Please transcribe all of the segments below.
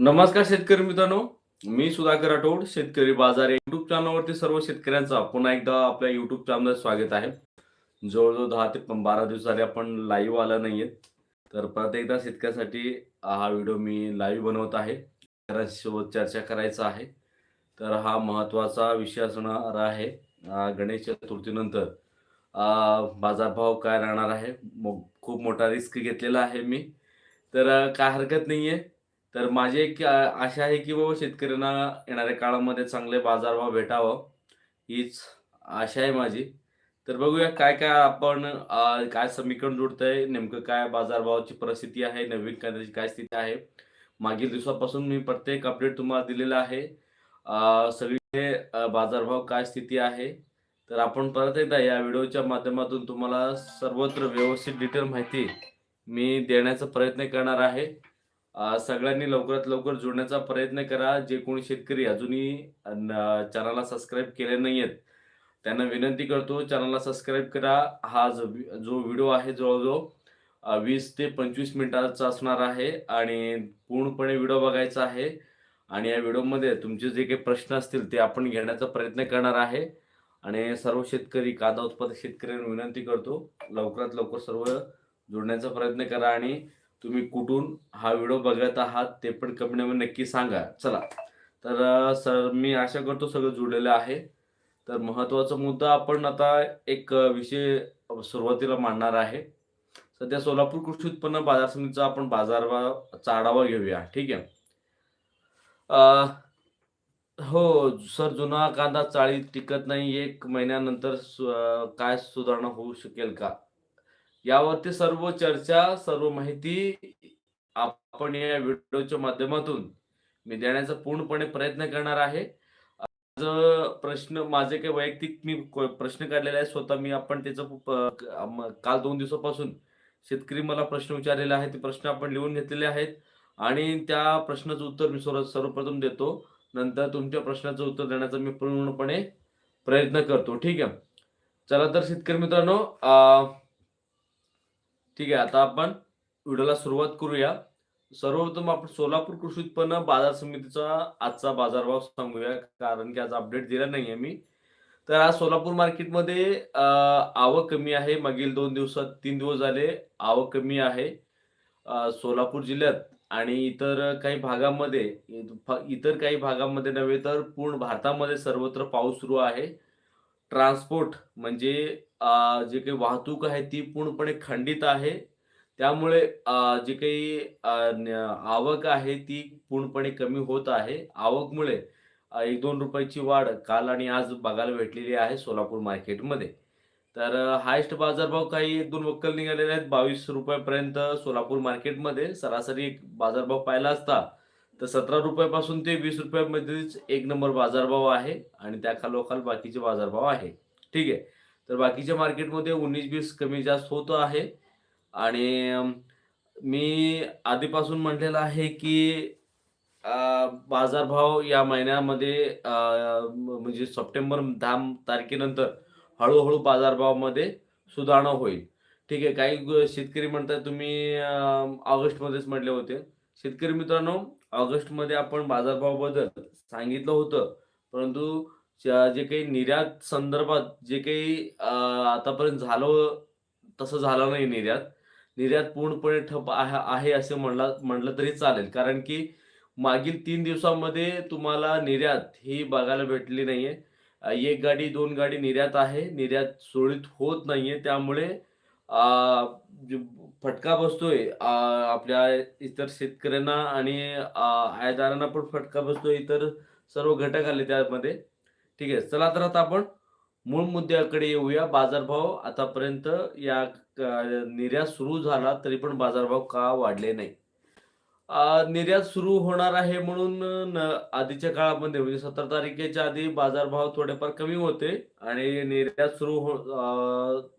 नमस्कार शेतकरी मित्रांनो मी सुधाकर राठोड शेतकरी बाजार युट्यूब चॅनलवरती सर्व शेतकऱ्यांचा पुन्हा एकदा आपल्या युट्यूब चॅनल स्वागत आहे. जवळजवळ दहा ते बारा दिवस झाले आपण लाईव्ह आला नाहीये. तर परत एकदा शेतकऱ्यासाठी हा व्हिडिओ मी लाईव्ह बनवत आहे. शेतकऱ्यांसोबत चर्चा करायचा आहे. तर हा महत्त्वाचा विषय असणार आहे गणेश चतुर्थीनंतर. बाजारभाव काय राहणार आहे? मो- खूप मोठा रिस्क घेतलेला आहे मी. तर काय हरकत नाही आहे तर माझी एक आशा आहे की बाबा शेतकऱ्यांना येणाऱ्या काळामध्ये चांगले बाजारभाव भेटावं हीच आशा आहे माझी. तर बघूया काय काय आपण काय समीकरण जुळतंय नेमकं काय बाजारभावाची परिस्थिती आहे नवीन कांद्याची काय स्थिती आहे. मागील दिवसापासून मी प्रत्येक अपडेट तुम्हाला दिलेला आहे. अ, सगळीकडे बाजारभाव काय स्थिती आहे. तर आपण परत एकदा या व्हिडिओच्या माध्यमातून तुम्हाला सर्वत्र व्यवस्थित डिटेल माहिती मी देण्याचा प्रयत्न करणार आहे. सगळ्यांनी लवकरात लवकर जोडण्याचा प्रयत्न करा. जे कोणी शेतकरी अजूनही चॅनलला सबस्क्राईब केले नाही आहेत त्यांना विनंती करतो चॅनलला सबस्क्राईब करा. हा जो जो व्हिडिओ आहे जवळजवळ वीस ते पंचवीस मिनिटाचा असणार आहे आणि पूर्णपणे व्हिडिओ बघायचा आहे. आणि या व्हिडिओमध्ये तुमचे जे काही प्रश्न असतील ते आपण घेण्याचा प्रयत्न करणार आहे. आणि सर्व शेतकरी कांदा उत्पादक शेतकऱ्यांना विनंती करतो लवकरात लवकर सर्व जोडण्याचा प्रयत्न करा आणि तुम्ही कुठून हा व्हिडिओ बघत आहात ते पण कमेंटमध्ये नक्की सांगा. चला. तर सर मी आशा करतो सगळं जुळलेलं आहे. तर महत्त्वाचा मुद्दा आपण आता एक विषय सुरुवातीला मांडणार आहे. सध्या सोलापूर कृषी उत्पन्न बाजार समितीचा आपण बाजारभावाचा आढावा घेऊया. ठीक आहे? हो सर जुना कांदा चाळीत टिकत नाही. एक महिन्यानंतर काय सुधारणा होऊ शकेल का? यावरती सर्व चर्चा सर्व माहिती आपण या व्हिडिओच्या माध्यमातून मी देण्याचा पूर्णपणे प्रयत्न करणार आहे. आज प्रश्न माझे काही वैयक्तिक मी प्रश्न काढलेले आहे स्वतः मी आपण त्याचं काल दोन दिवसापासून शेतकरी मला प्रश्न विचारलेले आहेत ते प्रश्न आपण लिहून घेतलेले आहेत. आणि त्या प्रश्नाचं उत्तर मी सर्व सर्वप्रथम देतो. नंतर तुमच्या प्रश्नाचं उत्तर देण्याचा मी पूर्णपणे प्रयत्न करतो. ठीक आहे? चला तर शेतकरी मित्रांनो अं, ठीक आहे आता आपण व्हिडिओला सुरुवात करूया. सर्वप्रथम आपण सोलापूर कृषी उत्पन्न बाजार समितीचा आजचा बाजारभाव सांगूया कारण की आज अपडेट दिला नाहीये मी. तर आज सोलापूर मार्केटमध्ये आवक कमी आहे. मागील दोन दिवसात तीन दिवस झाले आवक कमी आहे सोलापूर जिल्ह्यात आणि इतर काही भागामध्ये इतर काही भागामध्ये नव्हे तर पूर्ण भारतामध्ये सर्वत्र पाऊस सुरू आहे. ट्रान्सपोर्ट म्हणजे जे काही वाहतूक आहे ती पूर्णपणे खंडित आहे. त्यामुळे जी जे काही आवक आहे ती पूर्णपणे कमी होत आहे. आवकमुळे एक दोन रुपयाची वाढ काल आणि आज बघायला भेटलेली आहे सोलापूर मार्केटमध्ये. तर हायस्ट बाजारभाव काही एक दोन वक्कल निघालेले आहेत. बावीस रुपयापर्यंत सोलापूर मार्केटमध्ये सरासरी एक बाजारभाव पाहिला असता तर सतरा रुपयापासून ते वीस रुपयामध्येच एक नंबर बाजारभाव आहे आणि त्या खालोखाल बाकीचे बाजारभाव आहे. ठीक आहे. तर बाकीच्या मार्केटमध्ये उन्नीस बीस कमी जास्त होत आहे. आणि मी आधीपासून म्हटलेलं आहे की बाजारभाव या महिन्यामध्ये म्हणजे सप्टेंबर दहा तारखेनंतर हळूहळू बाजारभावामध्ये सुधारणा होईल. ठीक आहे काही शेतकरी म्हणतात तुम्ही ऑगस्टमध्येच म्हटले होते. शेतकरी मित्रांनो ऑगस्टमध्ये आपण बाजारभावाबद्दल सांगितलं होतं. परंतु जे काही निर्यात संदर्भात जे काही आतापर्यंत झालं तसं झालं नाही निर्यात. निर्यात पूर्णपणे ठप आहे असे म्हणला म्हणलं तरी चालेल. कारण की मागील तीन दिवसामध्ये तुम्हाला निर्यात ही बघायला भेटली नाहीये. एक गाडी दोन गाडी निर्यात आहे. निर्यात सुरळीत होत नाहीये. त्यामुळे फटका बसतोय आपल्या इतर शेतकऱ्यांना आणि अ, पण फटका बसतोय इतर सर्व घटक आले त्यामध्ये. ठीक आहे. चला तर आता आपण मूळ मुद्द्याकडे येऊया. बाजारभाव आतापर्यंत या निर्यात सुरू झाला तरी पण बाजारभाव का वाढले नाही? निर्यात सुरू होणार आहे म्हणून आधीच्या काळामध्ये म्हणजे सतरा तारखेच्या आधी बाजारभाव थोडेफार कमी होते आणि निर्यात सुरू हो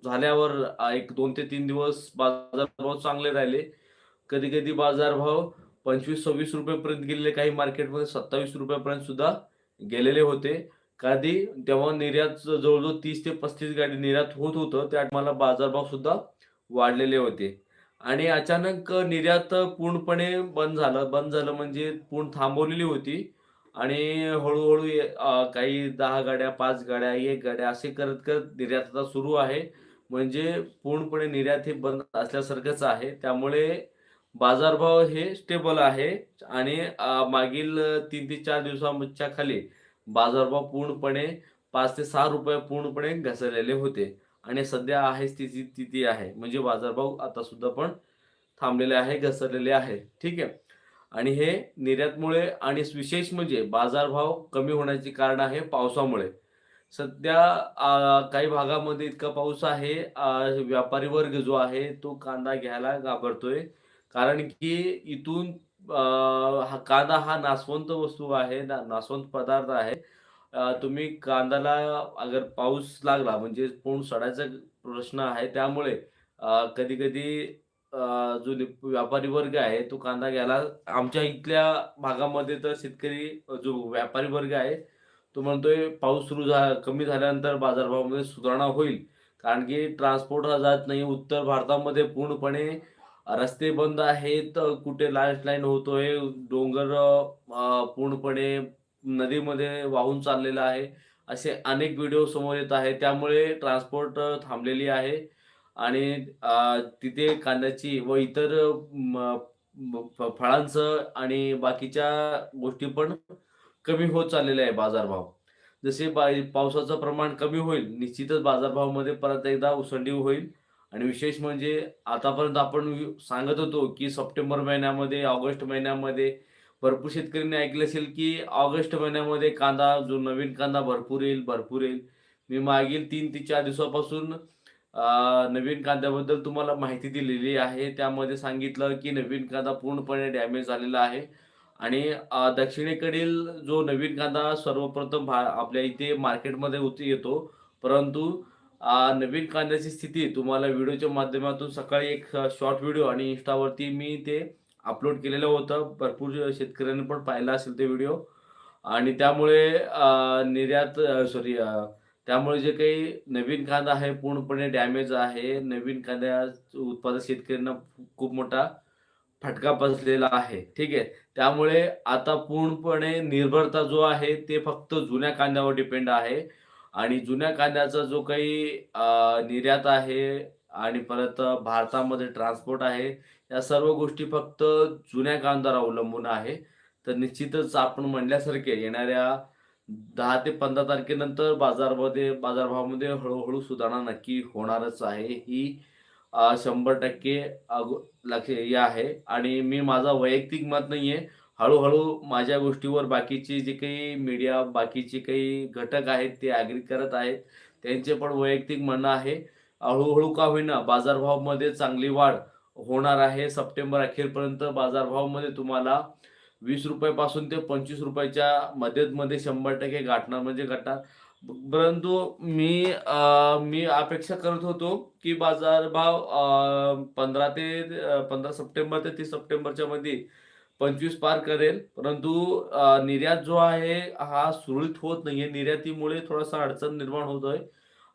झाल्यावर एक दोन ते तीन दिवस बाजारभाव चांगले राहिले. कधी कधी बाजारभाव पंचवीस सव्वीस रुपयापर्यंत गेलेले. काही मार्केटमध्ये सत्तावीस रुपयापर्यंत सुद्धा गेलेले होते. कधी तेव्हा निर्यात जवळजवळ तीस ते पस्तीस गाडी निर्यात होत होतं त्या मला बाजारभाव सुद्धा वाढलेले होते. आणि अचानक निर्यात पूर्णपणे बंद झालं. बंद झालं म्हणजे पूर्ण थांबवलेली होती. आणि हळूहळू काही दहा गाड्या पाच गाड्या एक गाड्या असे करत करत निर्यात आता सुरू आहे. म्हणजे पूर्णपणे निर्यात हे बंद असल्यासारखंच आहे. त्यामुळे बाजारभाव हे स्टेबल आहे. आणि मागील तीन ते चार दिवसांच्या खाली बाजारभाव पूर्णपणे पाच ते सहा रुपये पूर्णपणे घसरलेले होते. आणि सध्या आहे स्थिती स्थिती आहे. म्हणजे बाजारभाव आता सुद्धा पण थांबलेले आहे घसरलेले आहे. ठीक आहे? आणि हे निर्यातमुळे आणि विशेष म्हणजे बाजारभाव कमी होण्याचे कारण आहे पावसामुळे. सध्या काही भागामध्ये इतका पाऊस आहे व्यापारी वर्ग जो आहे तो कांदा घ्यायला घाबरतोय. कारण की इथून हा कांदा हा नासवंत वस्तू आहे ना नासवंत पदार्थ आहे. तुम्ही कांद्याला अगर पाऊस लागला म्हणजे पूर्ण सडायचा प्रश्न आहे त्यामुळे कधी कधी जो व्यापारी वर्ग आहे तो कांदा घ्यायला आमच्या इथल्या भागामध्ये तर शेतकरी जो व्यापारी वर्ग आहे तो म्हणतोय पाऊस सुरू झा कमी झाल्यानंतर बाजारभावामध्ये सुधारणा होईल. कारण की ट्रान्सपोर्टला जात नाही उत्तर भारतामध्ये पूर्णपणे रस्ते बंद आहेत कुठे लाईन होतोय? डोंगर पूर्णपणे नदीमध्ये वाहून चाललेला आहे. असे अनेक व्हिडिओ समोर येत आहे त्यामुळे ट्रान्सपोर्ट थांबलेली आहे. आणि तिथे कांद्याची व इतर म, फ- फळांचं आणि बाकीच्या गोष्टी पण कमी होत चाललेल्या आहे बाजारभाव. जसे पावसाचं प्रमाण कमी होईल निश्चितच बाजारभावामध्ये परत एकदा उसंडी होईल. आणि विशेष म्हणजे आतापर्यंत आपण सांगत होतो की सप्टेंबर महिन्यामध्ये ऑगस्ट महिन्यामध्ये भरपूर शेतकऱ्यांनी ऐकलं असेल की ऑगस्ट महिन्यामध्ये कांदा जो नवीन कांदा भरपूर येईल भरपूर येईल. मी मागील तीन ते चार दिवसापासून नवीन कांद्याबद्दल तुम्हाला माहिती दिलेली आहे. त्यामध्ये सांगितलं की नवीन कांदा पूर्णपणे डॅमेज झालेला आहे. आणि दक्षिणेकडील जो नवीन कांदा सर्वप्रथम भा आपल्या इथे मार्केटमध्ये उत येतो. परंतु नवीन कांद्याची स्थिती तुम्हाला व्हिडिओच्या माध्यमातून सकाळी एक शॉर्ट व्हिडिओ आणि इंस्टावरती मी ते अपलोड केलेलं होतं. भरपूर शेतकऱ्यांनी पण पाहिला असेल ते व्हिडिओ आणि त्यामुळे निर्यात सॉरी त्यामुळे जे काही नवीन कांदा आहे पूर्णपणे डॅमेज आहे. नवीन कांद्या उत्पादक शेतकऱ्यांना खूप मोठा फटका बसलेला आहे. ठीक आहे? त्यामुळे आता पूर्णपणे निर्भरता जो आहे ते फक्त जुन्या कांद्यावर डिपेंड आहे. आणि जुन्या कांद्याचा जो काही निर्यात आहे आणि परत भारतामध्ये ट्रान्सपोर्ट आहे या सर्व गोष्टी फक्त जुन्या कांद्यावर अवलंबून आहे. तर निश्चितच आपण म्हणल्यासारखे येणाऱ्या दहा ते पंधरा तारखेनंतर बाजारमध्ये बाजारभावामध्ये हळूहळू सुधारणा नक्की होणारच आहे. ही शंभर टक्के अगो- लक्ष हे आहे. आणि मी माझा वैयक्तिक मत नाहीये. हळूहळू माझ्या गोष्टीवर बाकीचे जे काही मीडिया बाकीचे काही घटक आहेत ते ॲग्री करत आहेत. त्यांचे पण वैयक्तिक म्हणणं आहे. हळूहळू का होईना बाजारभावामध्ये चांगली वाढ होणार आहे. सप्टेंबर अखेरपर्यंत बाजारभावामध्ये तुम्हाला वीस रुपयापासून ते पंचवीस रुपयाच्या मध्येमध्ये शंभर टक्के गाठणार म्हणजे गाठणार परंतु मी मी अपेक्षा करत होतो की बाजारभाव पंधरा ते पंधरा सप्टेंबर ते तीस सप्टेंबरच्या मध्ये पंचवीस पार करेल. परंतु निर्यात जो आहे हा सुरळीत होत नाहीये. निर्यातीमुळे थोडासा अडचण निर्माण होतोय.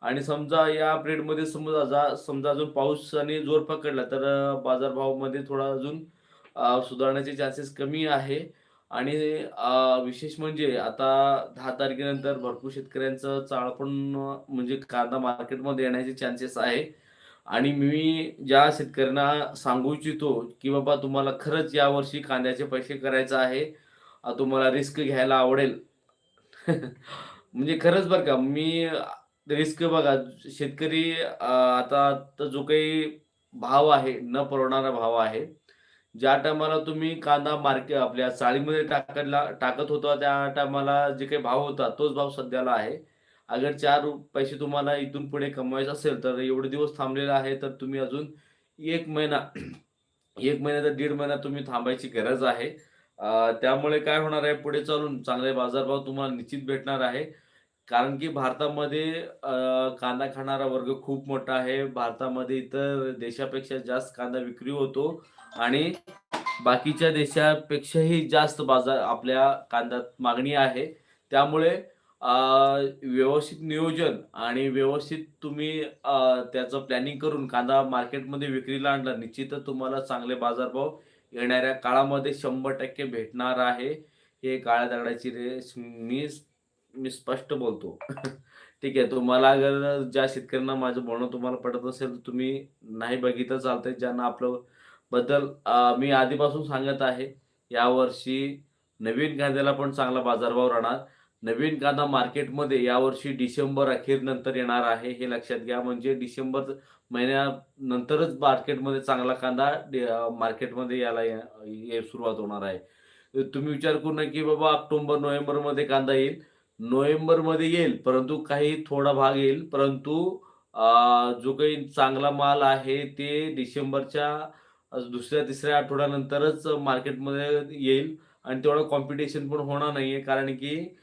आणि समजा या पिरियडमध्ये समजा जा- समजा अजून पाऊसाने जोर पकडला तर बाजारभावामध्ये थोडा अजून सुधारण्याचे चान्सेस कमी आहे. आणि विशेष म्हणजे आता दहा तारखेनंतर भरपूर शेतकऱ्यांचं चाळ पण म्हणजे कांदा मार्केटमध्ये येण्याचे चान्सेस आहे. आणि मी ज्या शेतकऱ्यांना सांगू इच्छितो की बाबा तुम्हाला खरंच यावर्षी कांद्याचे पैसे करायचं आहे तुम्हाला रिस्क घ्यायला आवडेल. म्हणजे खरंच बरं का मी रिस्क बघा शेतकरी आता तर जो काही भाव आहे न परवडणारा भाव आहे ज्या टायमाला तुम्ही कांदा मार्केट आपल्या चाळीमध्ये टाकायला टाकत होता त्या टायमाला जे काही भाव होता तोच भाव सध्याला आहे. अगर चार पैसे तुम्हाला इथून पुढे कमवायचे असेल तर एवढे दिवस थांबलेला आहे तर तुम्ही अजून एक महिना एक महिना तर दीड महिना तुम्ही थांबायची गरज आहे. त्यामुळे काय होणार आहे पुढे चालून चांगले बाजारभाव तुम्हाला निश्चित भेटणार आहे. कारण की भारतामध्ये कांदा खाणारा वर्ग खूप मोठा आहे. भारतामध्ये इतर देशापेक्षा जास्त कांदा विक्री होतो आणि बाकीच्या देशापेक्षाही जास्त बाजार आपल्या कांद्यात मागणी आहे. त्यामुळे व्यवस्थित नियोजन आणि व्यवस्थित तुम्ही त्याचं प्लॅनिंग करून कांदा मार्केटमध्ये विक्रीला आणला निश्चितच तुम्हाला चांगले बाजारभाव येणाऱ्या काळामध्ये शंभर टक्के भेटणार आहे. हे काळ्या दगडाची रेस मी मी स्पष्ट बोलतो. ठीक आहे तुम्हाला अगर ज्या शेतकऱ्यांना माझं बोलणं तुम्हाला पटत असेल तर तुम्ही नाही बघितलं चालतंय ज्यांना आपलं बद्दल मी आधीपासून सांगत आहे यावर्षी नवीन कांद्याला पण चांगला बाजारभाव राहणार. नवीन कांदा मार्केटमध्ये यावर्षी डिसेंबर अखेर नंतर येणार आहे हे लक्षात घ्या. म्हणजे डिसेंबर महिन्यानंतरच मार्केटमध्ये चांगला कांदा मार्केटमध्ये यायला या- सुरुवात होणार आहे. तुम्ही विचार करू नये की बाबा ऑक्टोबर नोव्हेंबरमध्ये कांदा येईल. नोव्हेंबरमध्ये येईल परंतु काही थोडा भाग येईल. परंतु जो काही चांगला माल आहे ते डिसेंबरच्या दुसऱ्या तिसऱ्या आठवड्यानंतरच मार्केटमध्ये येईल. आणि तेवढं कॉम्पिटिशन पण होणार नाहीये कारण की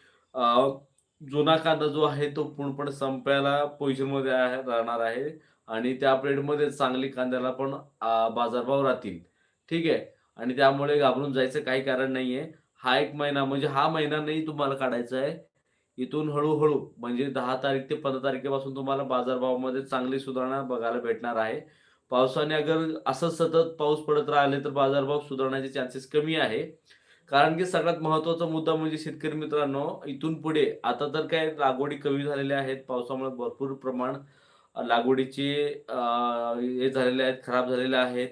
जुना कांदा जो आहे तो पूर्णपणे संपायला पोझिशनमध्ये आहे राहणार आहे. आणि त्या प्लेटमध्ये चांगली कांद्याला पण बाजारभाव राहतील. ठीक आहे? आणि त्यामुळे घाबरून जायचं काही कारण नाहीये. हा एक महिना म्हणजे हा महिना नाही तुम्हाला काढायचा आहे. इथून हळूहळू म्हणजे दहा तारीख ते पंधरा तारखेपासून तुम्हाला बाजारभावामध्ये चांगली सुधारणा बघायला भेटणार आहे. पावसाने अगर असं सतत पाऊस पडत राहिले तर बाजारभाव सुधारण्याचे चान्सेस कमी आहे. कारण की सगळ्यात महत्त्वाचा मुद्दा म्हणजे शेतकरी मित्रांनो इथून पुढे आता तर काय लागवडी कमी झालेल्या आहेत. पावसामुळे भरपूर प्रमाण लागवडीचे हे झालेले आहेत खराब झालेले आहेत.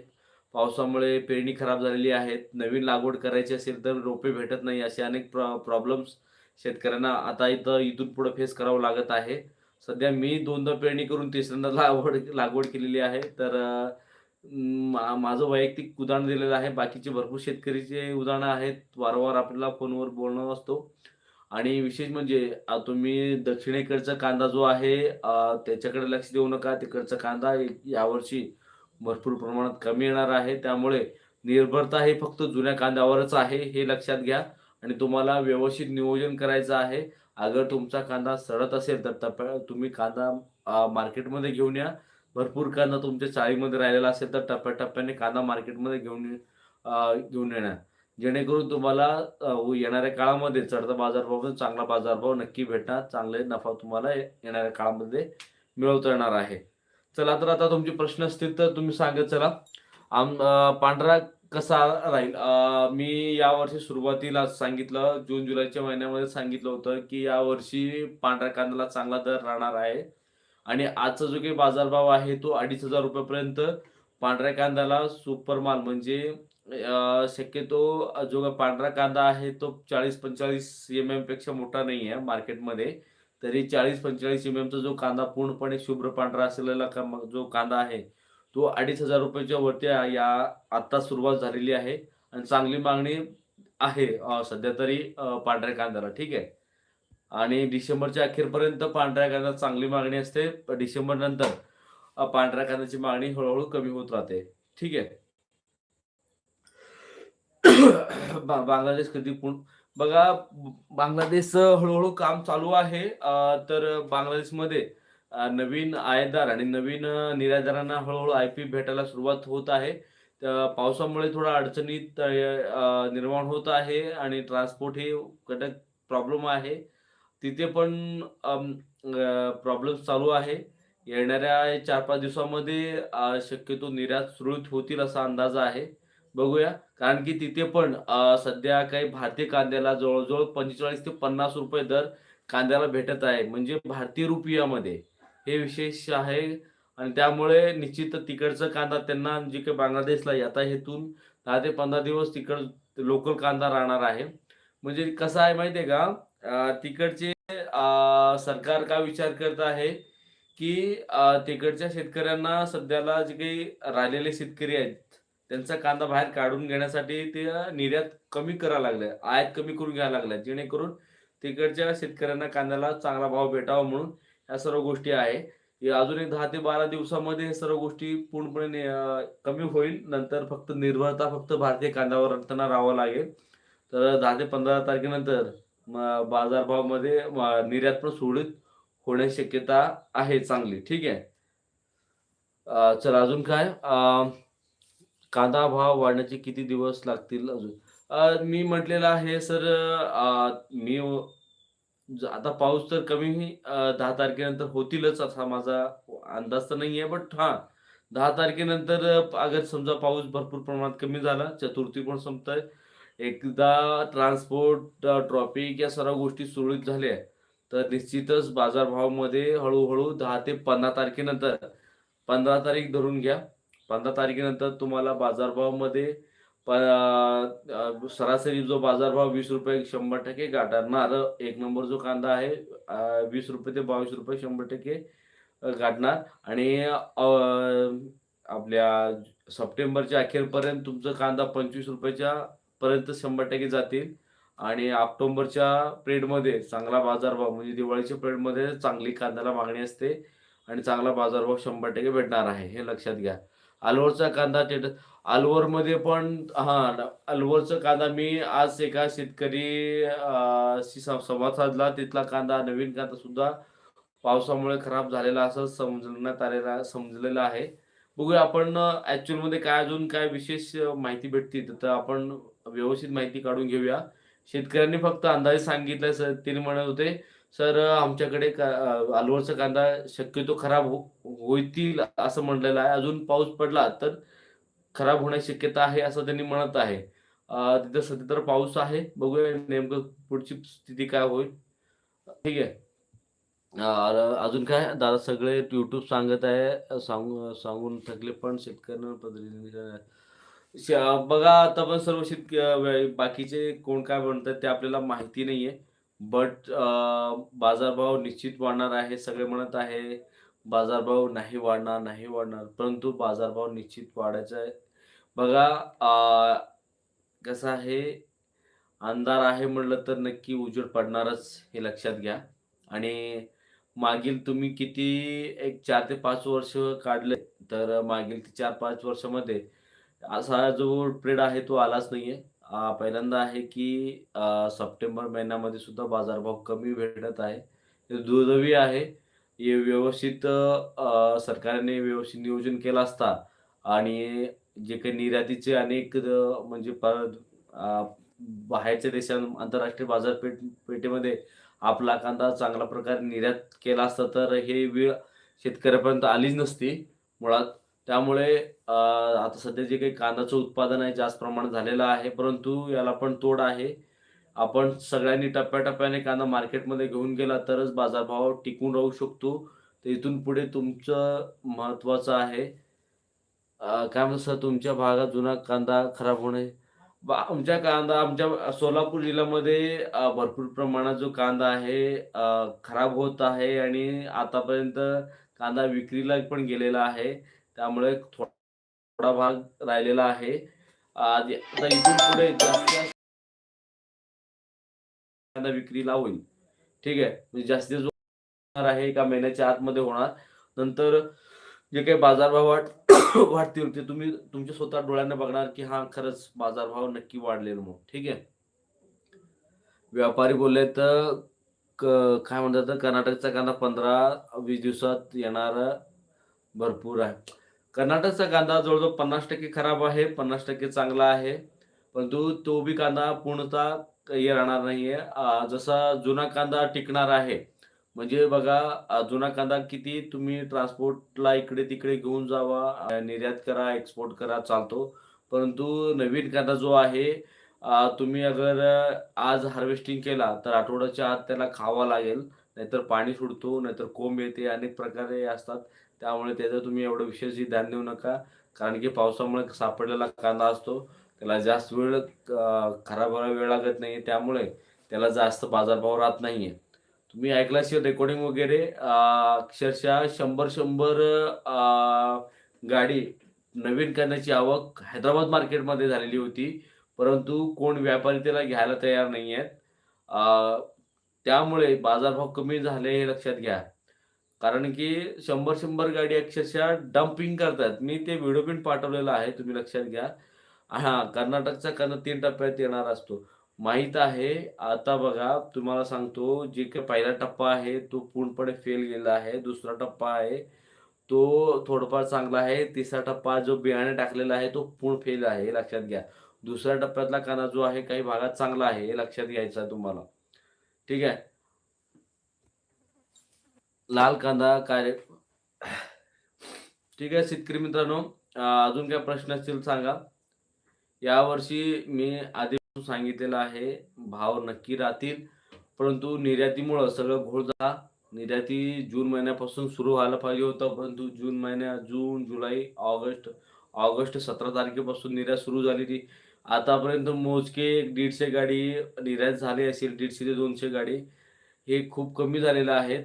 पावसामुळे पेरणी खराब झालेली आहेत. नवीन लागवड करायची असेल तर रोपे भेटत नाही असे अनेक प्रॉब्लेम्स शेतकऱ्यांना आता इथं इथून पुढे फेस करावं लागत आहे. सध्या मी दोनदा पेरणी करून तिसऱ्यांदा लागवड लागवड केलेली आहे. तर मा- माझं वैयक्तिक उदाहरण दिलेलं आहे. बाकीचे भरपूर शेतकरीचे उदाहरणं आहेत. वारंवार आपल्याला फोनवर बोलणं असतो. आणि विशेष म्हणजे तुम्ही दक्षिणेकडचा कांदा जो आहे त्याच्याकडे लक्ष देऊ नका. तिकडचा कांदा यावर्षी भरपूर प्रमाणात कमी येणार आहे. त्यामुळे निर्भरता हे फक्त जुन्या कांद्यावरच आहे हे लक्षात घ्या. आणि तुम्हाला व्यवस्थित नियोजन करायचं आहे. अगर तुमचा कांदा सडत असेल तर तुम्ही कांदा मार्केटमध्ये घेऊन या. भरपूर कांदा तुमच्या चाळीमध्ये राहिलेला असेल तर टप्प्याटप्प्याने कांदा मार्केटमध्ये घेऊन घेऊन येणार. जेणेकरून तुम्हाला येणाऱ्या काळामध्ये चढता बाजारभाव चांगला बाजारभाव नक्की भेटणार चांगले नफा तुम्हाला येणाऱ्या काळामध्ये मिळवता येणार आहे. चला तर आता तुमचे प्रश्न असतील तर तुम्ही सांगत चला. आम पांढरा कसा राहील? मी यावर्षी सुरुवातीला सांगितलं जून जुलैच्या महिन्यामध्ये सांगितलं होतं की यावर्षी पांढऱ्या कांद्याला चांगला दर राहणार आहे. आणि आजचा जो काही बाजारभाव आहे तो अडीच हजार रुपयापर्यंत पांढऱ्या कांद्याला सुपर माल. म्हणजे शक्यतो जो पांढरा कांदा आहे तो चाळीस पंचेचाळीस एम एमपेक्षा मोठा नाही आहे मार्केटमध्ये. तरी चाळीस पंचेचाळीस एम एमचा जो कांदा पूर्णपणे शुभ्र पांढरा असलेला का- जो कांदा आहे तो अडीच हजार रुपयाच्या वरती या आता सुरुवात झालेली आहे. आणि चांगली मागणी आहे सध्या तरी पांढऱ्या कांद्याला. ठीक आहे? आणि डिसेंबरच्या अखेरपर्यंत पांढऱ्या कांद्याला चांगली मागणी असते. डिसेंबर नंतर पांढऱ्या कांद्याची मागणी हळूहळू कमी होत राहते. ठीक आहे? बांगलादेश कधी पूर्ण बघा बांगलादेश हळूहळू काम चालू आहे. तर बांगलादेशमध्ये नवीन आयातदार आणि नवीन निर्यातदारांना हळूहळू आय पी भेटायला सुरुवात होत आहे. पावसामुळे थोडा अडचणीत निर्माण होत आहे आणि ट्रान्सपोर्ट हे कटक प्रॉब्लेम आहे. तिथे पण प्रॉब्लेम चालू आहे. येणाऱ्या चार पाच दिवसामध्ये शक्यतो निर्यात सुरळीत होतील असा अंदाज आहे. बघूया. कारण की तिथे पण सध्या काही भारतीय कांद्याला जवळजवळ पंचेचाळीस ते पन्नास रुपये दर कांद्याला भेटत आहे. म्हणजे भारतीय रुपयामध्ये हे विशेष आहे. आणि त्यामुळे निश्चित तिकडचा कांदा त्यांना जे काही बांगलादेशला आहे, आता हेतून दहा ते पंधरा दिवस तिकड लोकल कांदा राहणार आहे. म्हणजे कसं आहे माहिती आहे का? तिकडचे सरकार काय विचार करत आहे की तिकडच्या शेतकऱ्यांना सध्याला जे काही राहिलेले शेतकरी आहेत त्यांचा कांदा बाहेर काढून घेण्यासाठी ते निर्यात कमी करायला लागले आयात कमी करून घ्यायला लागल्या जेणेकरून तिकडच्या शेतकऱ्यांना कांद्याला चांगला भाव भेटावा म्हणून या सर्व गोष्टी आहे. अजून एक दहा ते बारा दिवसामध्ये हे सर्व गोष्टी पूर्णपणे कमी होईल नंतर फक्त निर्भरता फक्त भारतीय कांद्यावर त्यांना राहावं लागेल. तर दहा ते पंधरा तारखेनंतर बाजारभावामध्ये निर्यात पण सुरळीत होण्याची शक्यता आहे चांगली. ठीक आहे? चल चला अजून काय? अं, कांदा भाव वाढण्याचे किती दिवस लागतील अजून? मी म्हटलेलं आहे सर मी आता पाऊस तर कमी दहा तारखेनंतर होतीलच असा माझा अंदाज तर नाही आहे बट हां, दहा तारखेनंतर अगर समजा पाऊस भरपूर प्रमाणात कमी झाला, चतुर्थी पण संपतंय. एकदा ट्रान्सपोर्ट, ट्रॉफिक या सर्व गोष्टी सुरळीत झाल्या, तर निश्चितच बाजारभावामध्ये हळूहळू दहा ते 15 तारखेनंतर 15 तारीख धरून घ्या. 15 तारखेनंतर तुम्हाला बाजारभावामध्ये प सरासरी जो बाजारभाव ₹20 100% गाठणार. एक नंबर जो कांदा आहे वीस रुपये ते बावीस रुपये शंभर टक्के गाठणार आणि आपल्या सप्टेंबरच्या अखेरपर्यंत तुमचा कांदा पंचवीस रुपयाच्या पर्यंत 100% जातील आणि ऑक्टोबरच्या पिरियडमध्ये चांगला बाजारभाव म्हणजे दिवाळीच्या पिरियडमध्ये चांगली कांद्याला मागणी असते आणि चांगला बाजारभाव 100% भेटणार आहे, हे लक्षात घ्या. अलवरचा कांदा टेट अलवरमध्ये पण हां, अलवरचा कांदा मी आज एका शेतकरी शी संवाद साधला. तिथला कांदा, नवीन कांदा सुद्धा पावसामुळे खराब झालेला असं समजण्यात आलेला समजलेलं आहे. बघूया आपण अ, काय अजून काय विशेष माहिती भेटते तर आपण व्यवस्थित माहिती काढून घेऊया. शेतकऱ्यांनी फक्त अंदाजे सांगितलंय सर ते म्हणत होते, "सर आमच्याकडे अलवरचा कांदा शक्यतो खराब हो होतील असं म्हणलेलं आहे. अजून पाऊस पडला तर खराब होण्याची शक्यता आहे," असं त्यांनी म्हणत आहे. तिथं सध्या तर पाऊस आहे. बघूया नेमकं पुढची स्थिती काय होईल. ठीक आहे. अजून काय दादा सगळे युट्यूब सांगत आहे सांगू सांगून थकले पण शेतकऱ्यांना बघा आता पण सर्व शेतक बाकीचे कोण काय म्हणतात ते आपल्याला माहिती नाहीये. बट बाजारभाव निश्चित वाढणार आहे. सगळे म्हणत आहे, बाजारभाव नाही वाढणार, नाही वाढणार. परंतु बाजारभाव निश्चित वाढायचा आहे. बघा कसं आहे, अंधार आहे म्हटलं तर नक्की उजेड पडणारच हे लक्षात घ्या आणि मागील तुम्ही किती एक चार ते पाच वर्ष काढले, तर मागील 4-5 वर्षामध्ये असा जो ट्रेड आहे तो आलाच नाहीये. पहिल्यांदा आहे की सप्टेंबर महिन्यामध्ये सुद्धा बाजारभाव कमी भेटत आहे. हे दुर्दैवी आहे. हे व्यवस्थित सरकारने व्यवस्थित नियोजन केलं असता आणि जे काही निर्यातीचे अनेक म्हणजे परत बाहेरच्या देशां आंतरराष्ट्रीय बाजारपेठ पेठेमध्ये आपला कांदा चांगल्या प्रकारे निर्यात केला असता, तर हे वेळ शेतकऱ्यापर्यंत आलीच नसती मुळात. त्यामुळे आता सध्या जे काही कांद्याचं उत्पादन आहे जास्त प्रमाणात झालेलं आहे. परंतु याला पण तोड आहे. आपण सगळ्यांनी टप्प्याटप्प्याने कांदा मार्केटमध्ये घेऊन गेला तरच बाजारभाव टिकून राहू शकतो. तर इथून पुढे तुमचं महत्त्वाचं आहे. काय म्हणतात सर तुमच्या भागात जुना कांदा खराब होणे बा आमच्या कांदा आमच्या सोलापूर जिल्ह्यामध्ये भरपूर प्रमाणात जो कांदा आहे खराब होत आहे आणि आतापर्यंत कांदा विक्रीला पण गेलेला आहे. त्यामुळे थोडा भाग राहिलेला आहे. आता इथून पुढे जास्त विक्रीला होईल. ठीक आहे. म्हणजे जास्तीत जास्त होणार आहे एका महिन्याच्या आतमध्ये होणार. नंतर जे काही बाजारभाव वाढ वाढतील ते तुम्ही तुमच्या स्वतः डोळ्यांना बघणार, की हा खरंच बाजारभाव नक्की वाढलेल मग ठीक आहे. व्यापारी बोलले तर काय म्हणतात तर कर्नाटकचा कांदा 15-20 दिवसात येणार भरपूर आहे. कर्नाटकचा कांदा जवळजवळ पन्नास टक्के खराब आहे, 50% चांगला आहे. परंतु तो बी कांदा पूर्णतः हे राहणार नाहीये. जसा जुना कांदा टिकणार आहे. म्हणजे बघा जुना कांदा किती तुम्ही ट्रान्सपोर्टला इकडे-तिकडे घेऊन जावा, निर्यात करा, एक्सपोर्ट करा चालतो. परंतु नवीन कांदा जो आहे तुम्ही अगर आज हार्वेस्टिंग केला, तर आठवड्याच्या आत त्याला खावा लागेल. नाहीतर पाणी सुटतो, नाहीतर कोंब येते, अनेक प्रकारे असतात. त्यामुळे त्याचं तुम्ही एवढं विशेषही ध्यान देऊ नका. कारण की पावसामुळे सापडलेला कांदा असतो. त्याला जास्त वेळ खराब व्हायला वेळ लागत नाही. त्यामुळे त्याला जास्त बाजारभाव राहत नाहीये. तुम्ही ऐकलं असेल रेकॉर्डिंग वगैरे अक्षरशः शंभर शंभर गाडी नवीन करण्याची आवक हैदराबाद मार्केटमध्ये झालेली होती. परंतु कोण व्यापारी त्याला घ्यायला तयार नाही आहेत त्यामुळे बाजारभाव कमी झाले हे लक्षात घ्या. कारण की शंभर शंभर गाडी अक्षरशः डंपिंग करतात मी ते व्हिडिओ पण पाठवलेला आहे. तुम्ही लक्षात घ्या. हां, कर्नाटकचा कर्ण तीन टप्प्यात येणार असतो. माहीत आहे. आता बघा तुम्हाला सांगतो, जे काही पहिला टप्पा आहे तो पूर्णपणे फेल गेला आहे. दुसरा टप्पा आहे तो थोडंफार चांगला आहे. तिसरा टप्पा जो बियाणे टाकलेला आहे तो पूर्ण फेल आहे, हे लक्षात घ्या. दुसऱ्या टप्प्यातला कणा जो आहे काही भागात चांगला आहे, हे लक्षात घ्यायचं आहे तुम्हाला. ठीक आहे. लाल कांदा काय ठीक आहे शेतकरी मित्रांनो अजून काय प्रश्न असतील सांगा. यावर्षी मी आधीपासून सांगितलेलं आहे भाव नक्की राहतील परंतु निर्यातीमुळं सगळं घोळ झाला. निर्याती जून महिन्यापासून सुरू व्हायला पाहिजे होतं परंतु जून महिन्या जून जुलै ऑगस्ट ऑगस्ट सतरा तारखेपासून निर्यात सुरू झाली ती आतापर्यंत मोजके एक दीडशे गाडी निर्यात झाली असेल दीडशे ते दोनशे गाडी हे खूप कमी झालेलं आहेत.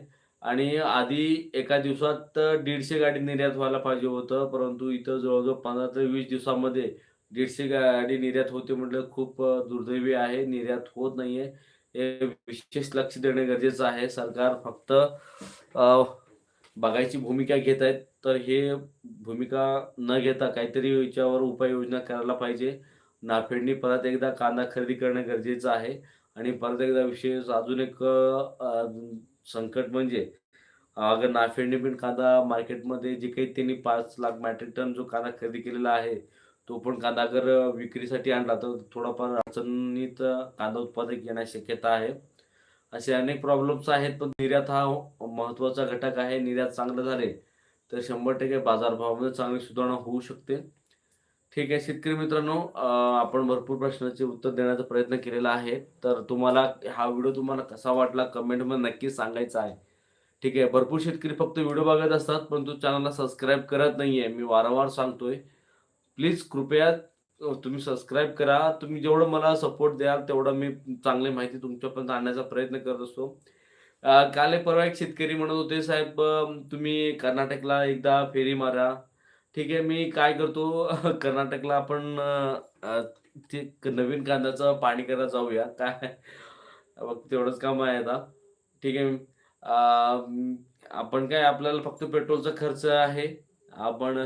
आणि आधी एका दिवसात दीडशे गाडी निर्यात व्हायला पाहिजे होतं परंतु इथं जवळजवळ पंधरा ते वीस दिवसामध्ये दीडशे गाडी निर्यात होते म्हटलं खूप दुर्दैवी आहे निर्यात होत नाहीये. हे विशेष लक्ष देणे गरजेचं आहे. सरकार फक्त बघायची भूमिका घेत आहेत तर हे भूमिका न घेता काहीतरी याच्यावर उपाययोजना करायला पाहिजे. नाफेडनी परत एकदा कांदा खरेदी करणं गरजेचं आहे. आणि परत एकदा विशेष अजून एक संकट म्हणजे अगर नाफेडने पण कांदा मार्केटमध्ये जे काही त्यांनी पाच लाख मॅट्रिक टन जो कांदा खरेदी केलेला आहे तो पण कांदा अगर विक्रीसाठी आणला तर थोडाफार अडचणीत कांदा उत्पादक येण्याची शक्यता आहे. असे अनेक प्रॉब्लेम्स आहेत पण निर्यात हा महत्त्वाचा घटक आहे. निर्यात चांगलं झाले तर शंभर टक्के बाजारभावामध्ये चांगली सुधारणा होऊ शकते. ठीक आहे शेतकरी मित्रांनो आपण भरपूर प्रश्नाचे उत्तर देण्याचा प्रयत्न केलेला आहे. तर तुम्हाला हा व्हिडिओ तुम्हाला कसा वाटला कमेंटमध्ये नक्की सांगायचा आहे. ठीक आहे भरपूर शेतकरी फक्त व्हिडिओ बघत असतात परंतु चॅनलला सबस्क्राईब करत नाही आहे मी वारंवार सांगतोय प्लीज कृपया तुम्ही सबस्क्राईब करा. तुम्ही जेवढं मला सपोर्ट द्याल तेवढं मी चांगली माहिती तुमच्यापर्यंत आणण्याचा प्रयत्न करत असतो. काल परवा एक शेतकरी म्हणत होते साहेब तुम्ही कर्नाटकला एकदा फेरी मारा. ठीक आहे मी काय करतो कर्नाटकला आपण ते नवीन कांद्याचं पाणी करायला जाऊया. काय? फक्त तेवढंच काम आहे आता. ठीक आहे आपण काय आपल्याला फक्त पेट्रोलचा खर्च आहे. आपण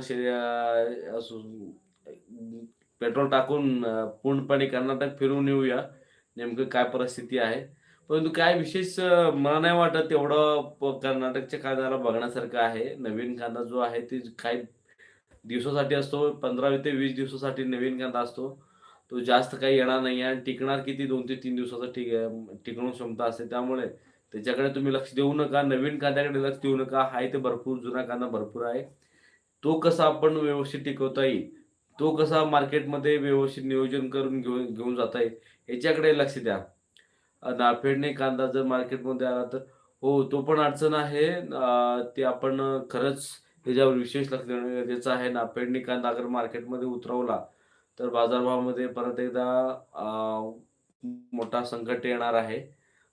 पेट्रोल टाकून पूर्णपणे कर्नाटक फिरून येऊया. नेमकं काय परिस्थिती आहे. परंतु काय विशेष मला नाही वाटत तेवढं कर्नाटकच्या कांद्याला बघण्यासारखं आहे. नवीन कांदा जो आहे ते काही दिवसासाठी असतो पंधरा ते वीस दिवसासाठी नवीन कांदा असतो. तो जास्त काही येणार नाही आणि टिकणार किती? दोन ते तीन दिवसाचा टिक टिकणूक क्षमता असते त्यामुळे. त्याच्याकडे तुम्ही लक्ष देऊ नका. नवीन कांद्याकडे लक्ष देऊ नका. आहे ते भरपूर जुना कांदा भरपूर आहे. तो कसा आपण व्यवस्थित टिकवता येईल? तो कसा मार्केटमध्ये व्यवस्थित नियोजन करून घेऊन घेऊन जाता येईल? याच्याकडे लक्ष द्या. नाफेडने कांदा जर मार्केटमध्ये आला तर हो तो पण अडचण आहे. ते आपण खरंच त्याच्यावर विशेष लक्ष देणं गरजेचं आहे. नाफेडने कांदा अगर मार्केटमध्ये उतरवला तर बाजारभावामध्ये परत एकदा मोठा संकट येणार आहे.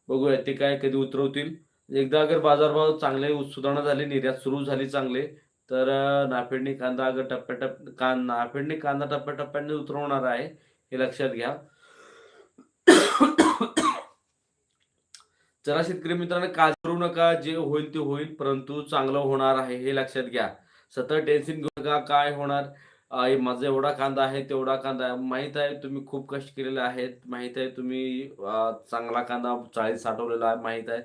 बघूया ते काय कधी उतरवतील. एकदा अगर बाजारभाव चांगले सुधारणा झाली निर्यात सुरू झाली चांगले तर नाफेडणी कांदा अगर टप्प्याटप्प कांदा नाफेडणी कांदा टप्प्याटप्प्याने उतरवणार आहे हे लक्षात घ्या. चला शेतकरी मित्रांनो काळजी करू नका जे होईल ते होईल परंतु चांगलं होणार आहे हे लक्षात घ्या. सतत टेन्शन घेऊ नका काय होणार? माझा एवढा कांदा आहे तेवढा कांदा माहीत आहे तुम्ही खूप कष्ट केलेले आहेत. माहीत आहे तुम्ही चांगला कांदा चाळीस साठवलेला आहे माहीत आहे.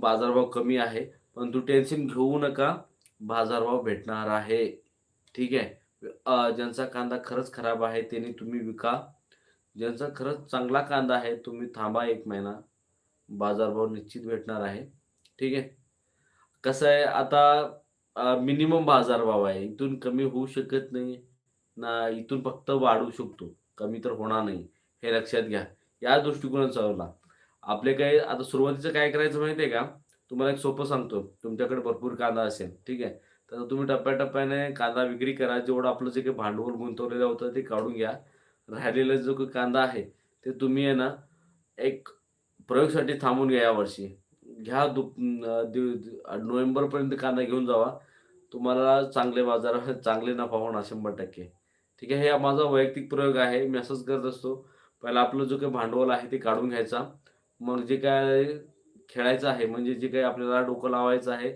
बाजारभाव कमी आहे परंतु टेन्शन घेऊ नका बाजारभाव भेटणार आहे. ठीक आहे? ज्यांचा कांदा खरंच खराब आहे त्यांनी तुम्ही विका. ज्यांचा खरंच चांगला कांदा आहे तुम्ही थांबा एक महिना. बाजारभाव निश्चित भेटणार आहे. ठीक आहे? कसं आहे आता मिनिमम बाजारभाव आहे. इथून कमी होऊ शकत नाही. ना इथून फक्त वाढू शकतो. कमी तर होणार नाही. हे लक्षात घ्या. या दृष्टिकोनात चालवला आपले काही आता सुरुवातीचं काय करायचं माहिती आहे का? तुम्हाला एक सोपं सांगतो. तुमच्याकडे भरपूर कांदा असेल. ठीक आहे? तर तुम्ही टप्प्याटप्प्याने कांदा विक्री करा. जेवढं आपलं जे काही भांडवल गुंतवलेलं होतं ते काढून घ्या. राहिलेला जो काही कांदा आहे ते तुम्ही आहे ना एक प्रयोगसाठी थांबून घ्या यावर्षी. घ्या दु दि- नोव्हेंबरपर्यंत कांदा घेऊन जावा. तुम्हाला चांगले बाजार चांगले नफा होणार शंभर टक्के. ठीक आहे हे माझा वैयक्तिक प्रयोग आहे मी असंच करत असतो. पहिला आपलं जो काही भांडवल आहे ते काढून घ्यायचा. मग जे काय खेळायचं आहे म्हणजे जे काही आपल्याला डोकं लावायचं आहे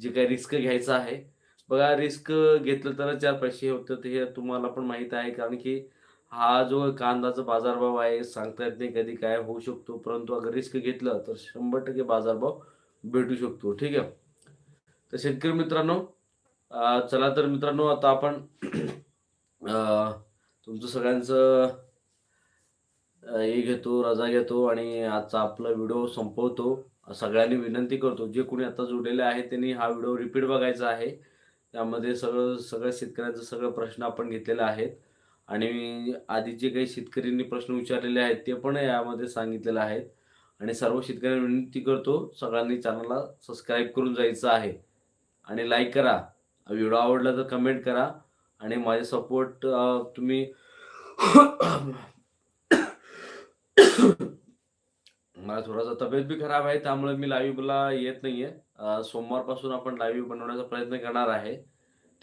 जे काही रिस्क घ्यायचं आहे. बघा रिस्क घेतलं तर चार पैसे होतात हे तुम्हाला पण माहीत आहे कारण की हा जो कांदाचा बाजारभाव आहे सांगता येत नाही कधी काय होऊ शकतो. परंतु अगर रिस्क घेतलं तर शंभर टक्के बाजारभाव भेटू शकतो. ठीक आहे? तर शेतकरी मित्रांनो चला तर मित्रांनो आता आपण तुमचं सगळ्यांचं हे घेतो रजा घेतो आणि आजचा आपला व्हिडिओ संपवतो. सगळ्यांनी विनंती करतो जे कोणी आता जोडलेले आहे त्यांनी हा व्हिडिओ रिपीट बघायचा आहे. त्यामध्ये सगळं सगळ्या शेतकऱ्यांचं सगळं प्रश्न आपण घेतलेले आहेत. आणि आधी जे काही शेतकऱ्यांनी प्रश्न विचारलेले आहेत ते पण यामध्ये सांगितलेले आहेत. आणि सर्व शेतकऱ्यांना विनंती करतो सगळ्यांनी चॅनलला सबस्क्राईब करून जायचं आहे. आणि लाईक करा. व्हिडिओ आवडला तर कमेंट करा. आणि माझे सपोर्ट तुम्ही मला थोडासा तब्येत बी खराब आहे त्यामुळे मी लाईव्हला येत नाही आहे सोमवारपासून आपण लाईव्ह बनवण्याचा प्रयत्न करणार आहे.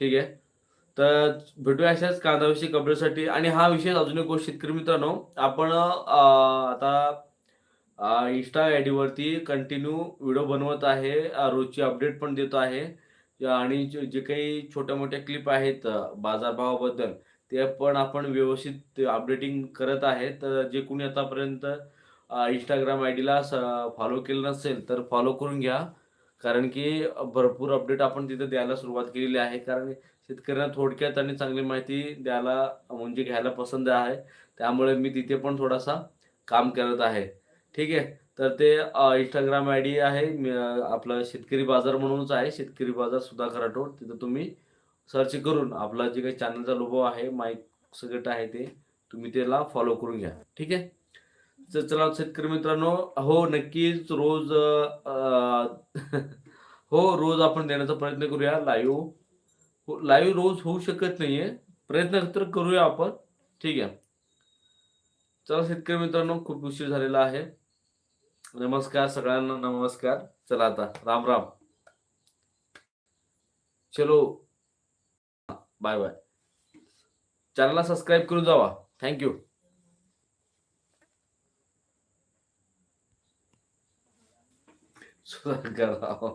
ठीक आहे? तर भेटूया अशाच कांदाविषयी कबड्डीसाठी. आणि हा विषय अजून एक गोष्ट शेतकरी मित्रांनो आपण आता इंस्टा आय डीवरती कंटिन्यू व्हिडिओ बनवत आहे. रोजची अपडेट पण देतो आहे. आणि जे जे काही छोट्या मोठ्या क्लिप आहेत बाजारभावाबद्दल ते पण आपण व्यवस्थित अपडेटिंग करत आहे. तर जे कोणी आतापर्यंत इंस्टाग्राम आय डीला फॉलो केलं नसेल तर फॉलो करून घ्या. कारण की भरपूर अपडेट आपण तिथे द्यायला सुरुवात केलेली आहे. कारण शेतकऱ्यांना थोडक्यात आणि चांगली माहिती द्यायला म्हणजे घ्यायला पसंत आहे. त्यामुळे मी तिथे पण थोडासा काम करत आहे. ठीक आहे? तर ते इंस्टाग्राम आय डी आहे. आपला आपलं शेतकरी बाजार म्हणूनच आहे. शेतकरी बाजार सुधाकर राठोड तिथं तुम्ही सर्च करून आपला जे काही चॅनलचा लोगो आहे माईक सगळं आहे ते तुम्ही त्याला फॉलो करून घ्या. ठीक आहे? तर चला शेतकरी मित्रांनो हो नक्कीच रोज हो रोज आपण देण्याचा प्रयत्न करूया. लाईव्ह हो, लाईव्ह रोज होऊ शकत नाहीये. प्रयत्न तर करूया आपण. ठीक आहे. चला शेतकरी मित्रांनो खूप उशीर झालेला आहे. नमस्कार सगळ्यांना नमस्कार. चला आता राम राम. चलो. Bye bye. चॅनलला सबस्क्राईब करून जावा. थँक्यू सुधाकर राव